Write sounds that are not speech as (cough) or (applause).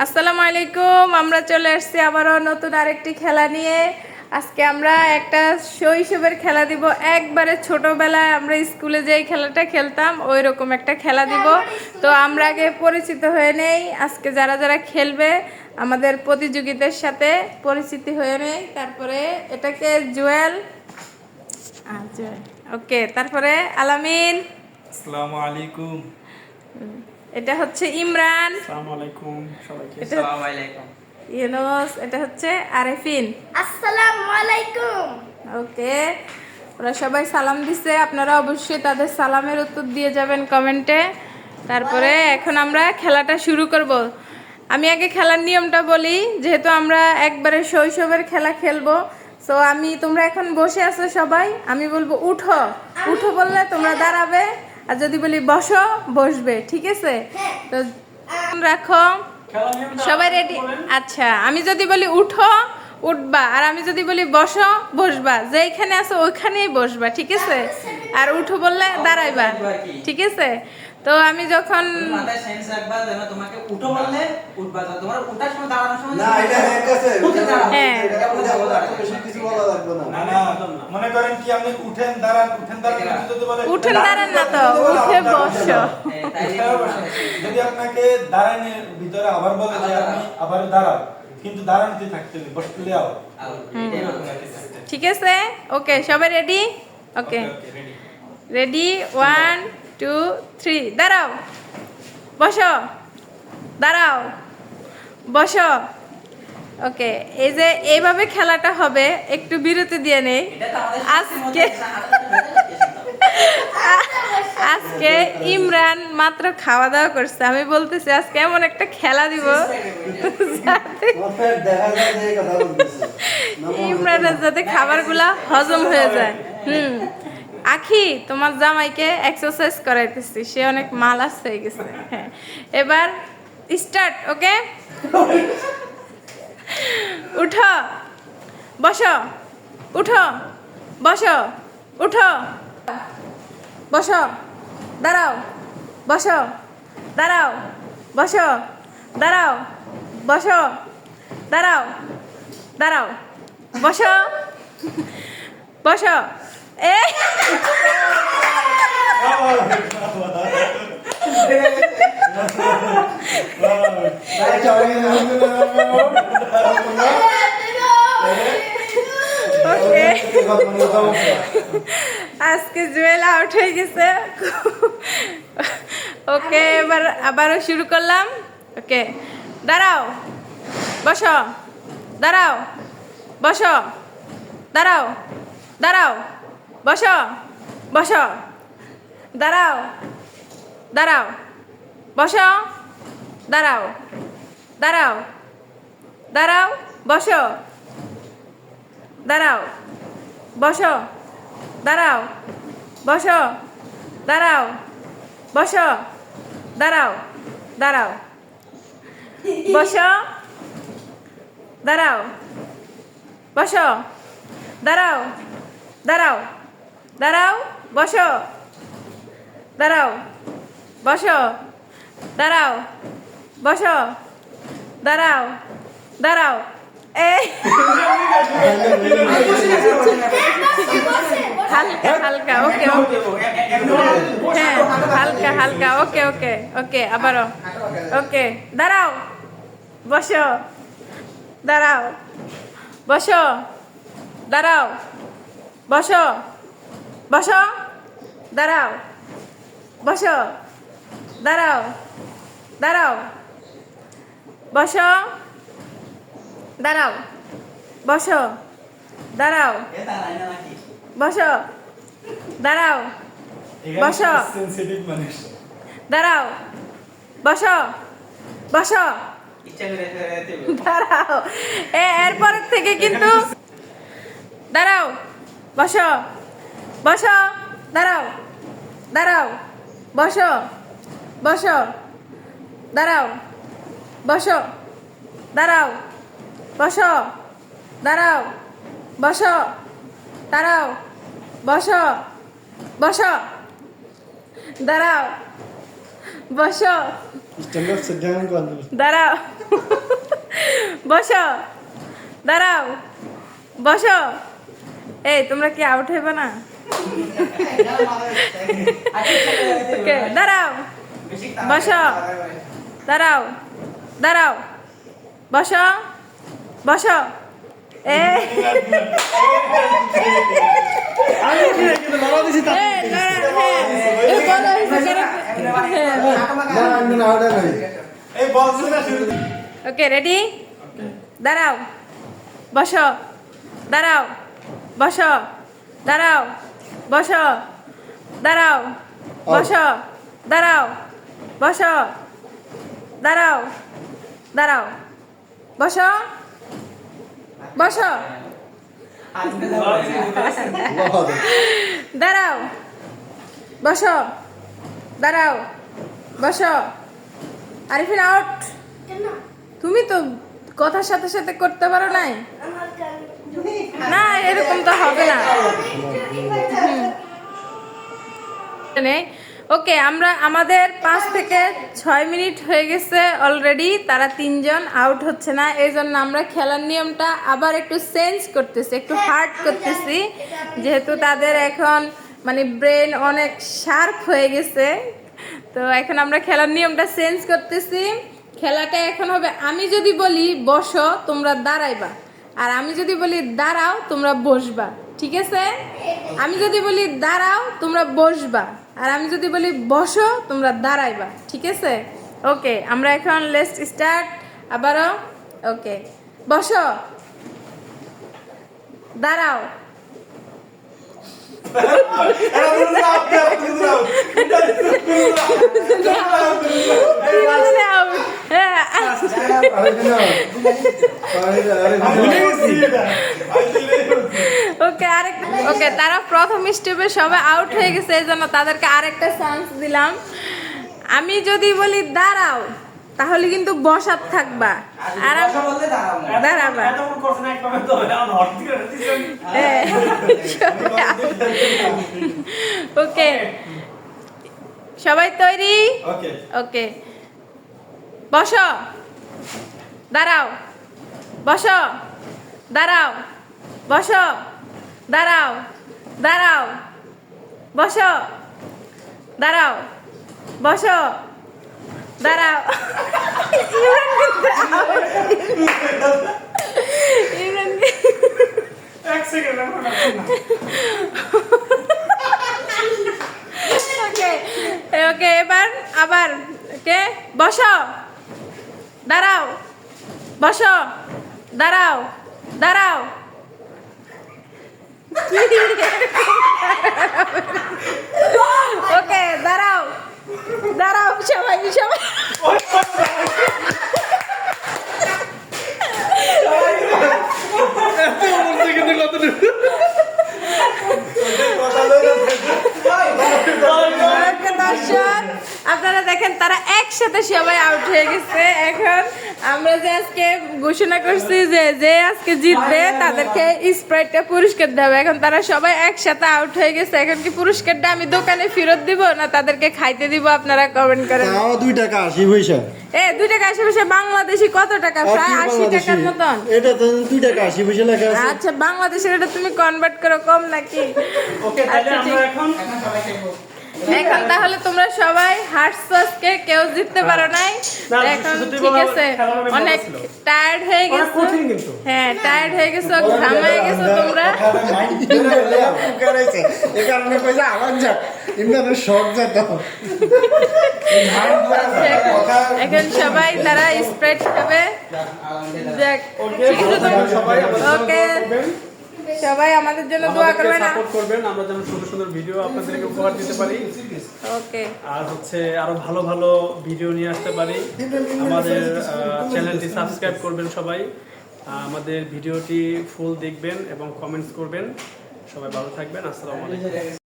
আসসালামু আলাইকুম, আমরা চলে আসছি আবারও নতুন আরেকটি খেলা নিয়ে। আজকে আমরা একটা শৈশবের খেলা দিব। একবারে ছোটবেলায় আমরা স্কুলে যেই খেলাটা খেলতাম ওই রকম একটা খেলা দিব। তো আমরা আগে পরিচিত হয়ে নেই। আজকে যারা যারা খেলবে আমাদের প্রতিযোগীদের সাথে পরিচিতি হয়ে নেই। তারপরে এটাকে জুয়েল, ওকে, তারপরে আলামিন। আসসালামু আলাইকুম। এটা হচ্ছে ইমরান। ইউনুস এটা হচ্ছে আরেফিন। আসসালামু আলাইকুম। ওকে ওরা সবাই সালাম দিছে। আপনারা অবশ্যই তাদের সালামের উত্তর দিয়ে যাবেন কমেন্টে। তারপরে এখন আমরা খেলাটা শুরু করব। আমি আগে খেলার নিয়মটা বলি যেহেতু আমরা একবারে শৈশবের খেলা খেলব সো আমি তোমরা এখন বসে আছো সবাই আমি বলব উঠো। উঠো বললে তোমরা দাঁড়াবে। আর যদি বলি, বসো, বসবে। ঠিক আছে? তো রাখো। সবাই রেডি আচ্ছা আমি যদি বলি, উঠো, উঠবা। আর আমি যদি বলি, বসো, বসবা। যেইখানে আছো, ওইখানেই বসবা, ঠিক আছে? আর উঠো বললে দাঁড়াইবা, ঠিক আছে? তো আমি যখন মাথায় সেন্স রাখবা যেন তোমাকে উঠো বললে উঠবা তো তোমার উঠার সময় দাঁড়ানোর সময় না এটা হ্যাক আছে। উঠে দাঁড়াও। হ্যাঁ। এটা উঠে এটা দাঁড়াও। এত বেশি কিছু বলা লাগবে না। না না মনে করেন কি আপনি উঠেন দাঁড়ান দাঁড়ান দাঁড়ান না তো উঠে বসো। বসে। যদি আপনাকে দাঁড়ানোর ভিতরে আবার বলে যে আপনি আবার দাঁড়াও কিন্তু দাঁড়ানোতে থাকতে হবে বসতে মাথায় রাখতে। ঠিক আছে? ওকে সবাই ready okay ready one two three দাঁড়াও। বসো। দাঁড়াও। বসো। ওকে এই যে এইভাবে খেলাটা হবে একটু বিরতি দিয়ে নেই। আজকে আজকে ইমরান মাত্র খাওয়া দাওয়া করছে। আমি বলতেছি আজকে এমন একটা খেলা দিব। ইমরানের যাতে খাবারগুলা হজম হয়ে যায়। হুম। আখি, তোমার জামাইকে এক্সারসাইজ করাইতেছি। সে অনেক মালাস হয়ে গেছে। হ্যাঁ। এবার স্টার্ট ওকে উঠো। বসো। উঠো। বসো। উঠো। বসো। দাঁড়াও। বসো। দাঁড়াও। বসো। দাঁড়াও। বসো। দাঁড়াও। দাঁড়াও। বসো। বসো। (laughs) আজকে জুয়েল আউট হয়ে গেছে। ওকে, এবার আবারও শুরু করলাম। ওকে, দাঁড়াও, বসো দাঁড়াও বসো, দাঁড়াও দাঁড়াও। বসো বসো। দাঁড়াও দাঁড়াও। বসো, দাঁড়াও দাঁড়াও। দাঁড়াও, বসো। দাঁড়াও বসো। দাঁড়াও বসো। দাঁড়াও বসো। দাঁড়াও দাঁড়াও। বসো দাঁড়াও। বসো, দাঁড়াও দাঁড়াও। দাঁড়াও, বসো। দাঁড়াও বসো। দাঁড়াও বসো। দাঁড়াও দাঁড়াও। হালকা হালকা ওকে। হ্যাঁ হালকা হালকা, ওকে ওকে ওকে, আবারও। ওকে, দাঁড়াও, বসো। দাঁড়াও বসো। দাঁড়াও, বসো। বসো। দাঁড়াও। বসো। দাঁড়াও। দাঁড়াও। বসো। দাঁড়াও। বসো। দাঁড়াও। বসো। দাঁড়াও। বসো। দাঁড়াও। বসো। বসো। দাঁড়াও। এ এরপরের থেকে কিন্তু দাঁড়াও। বসো। বসো দাঁড়াও দাঁড়াও বসো বসো দাঁড়াও বসো দাঁড়াও বসো দাঁড়াও বসো দাঁড়াও বসো বসো দাঁড়াও বসো দাঁড়াও বসো দাঁড়াও বসো। এই তোমরা কি আউট হইবে না? ওকে দাঁড়াও। বসো। দাঁড়াও। দাঁড়াও। বসো। বসো। এ। ওকে রেডি দাঁড়াও। বসো। দাঁড়াও। বসো। দাঁড়াও। বসো দাঁড়াও বসো দাঁড়াও বসো দাঁড়াও দাঁড়াও বসো বসো। দাঁড়াও বসো দাঁড়াও বসো। আরিফিন আউট তুমি তো কথার সাথে সাথে করতে পারো নাই। না, এরকম তো হবে না। ওকে, আমরা, আমাদের পাঁচ থেকে ছয় মিনিট হয়ে গেছে অলরেডি তারা তিনজন আউট হচ্ছে না এই জন্য আমরা খেলার নিয়মটা আবার একটু চেঞ্জ করতেছি, একটু হার্ড করতেছি, যেহেতু তাদের এখন মানে ব্রেন অনেক শার্প হয়ে গেছে, তো এখন আমরা খেলার নিয়মটা চেঞ্জ করতেছি, খেলাটা এখন হবে, আমি যদি বলি, বসো, তোমরা দাঁড়াইবা। আর আমি যদি বলি দাঁড়াও তোমরা বসবা ঠিক আছে আমি যদি বলি দাঁড়াও তোমরা বসবা আর আমি যদি বলি বসো তোমরা দাঁড়াইবা ঠিক আছে ওকে আমরা এখন লেস্ট স্টার্ট আবারও ওকে বসো দাঁড়াও তিনজনে out। হ্যাঁ, আরে না আরে আরে ভুলে গেছি এটা ওকে আরেক ওকে তারা প্রথম স্টেপে সবাই আউট হয়ে গেছে এই জন্য তাদেরকে আরেকটা চান্স দিলাম। আমি যদি বলি দাঁড়াও তাহলে কিন্তু বসার থাকবা। আর। দাঁড়াবা। দিছেন হ্যাঁ, সবাই। ওকে তৈরি? ওকে ওকে বসো। দাঁড়াও। বসো দাঁড়াও বসো দাঁড়াও দাঁড়াও বসো দাঁড়াও বসো দাঁড়াও। ওকে এবার আবার ওকে বসো দাঁড়াও বসো। দাঁড়াও দাঁড়াও (laughs) ওকে দাঁড়াও দাঁড়াও সবাই সবাই ওকে, দর্শক আপনারা দেখেন তারা একসাথে সবাই আউট হয়ে গেছে। এখন আমরা যে আজকে ঘোষণা করছি যে যে আজকে জিতবে তাদেরকে স্প্রাইটটা পুরস্কার দেবে। এখন তারা সবাই একসাথে আউট হয়ে গেছে। এখন কি পুরস্কারটা আমি দোকানে ফেরত দিব না তাদেরকে খাইতে দিব? আপনারা কমেন্ট করেন। তাও দুই টাকা আশি পয়সা। এ দুই টাকা আশেপাশে বাংলাদেশি কত টাকা? প্রায় কি আশি বাংলাদেশি? টাকার মতন। এটা তো দুই টাকা আশি পয়সা লেখা আছে। আচ্ছা বাংলাদেশের এটা তুমি কনভার্ট করো কম নাকি? ওকে তাহলে আচ্ছা, আমরা এখন এখন সবাই খেলব। এখন তাহলে তোমরা সবাই হার্টসকে কেউ জিততে পারো নাই এখন ঠিক আছে অনেক। টায়ার্ড হয়ে গেছো হ্যাঁ টায়ার্ড হয়ে গেছো ঘামায় গেছো তোমরা এখন সবাই তারা স্প্রেড খাবে ওকে সবাই আমাদের জন্য দোয়া করবেন। সাপোর্ট করবেন আমরা যেন সুন্দর সুন্দর ভিডিও আপনাদেরকে উপহার দিতে পারি। ওকে। আর হচ্ছে আরও ভালো ভালো ভিডিও নিয়ে আসতে পারি। আমাদের চ্যানেলটি সাবস্ক্রাইব করবেন সবাই। আমাদের ভিডিওটি ফুল দেখবেন এবং কমেন্টস করবেন। সবাই ভালো থাকবেন। আসসালামু আলাইকুম।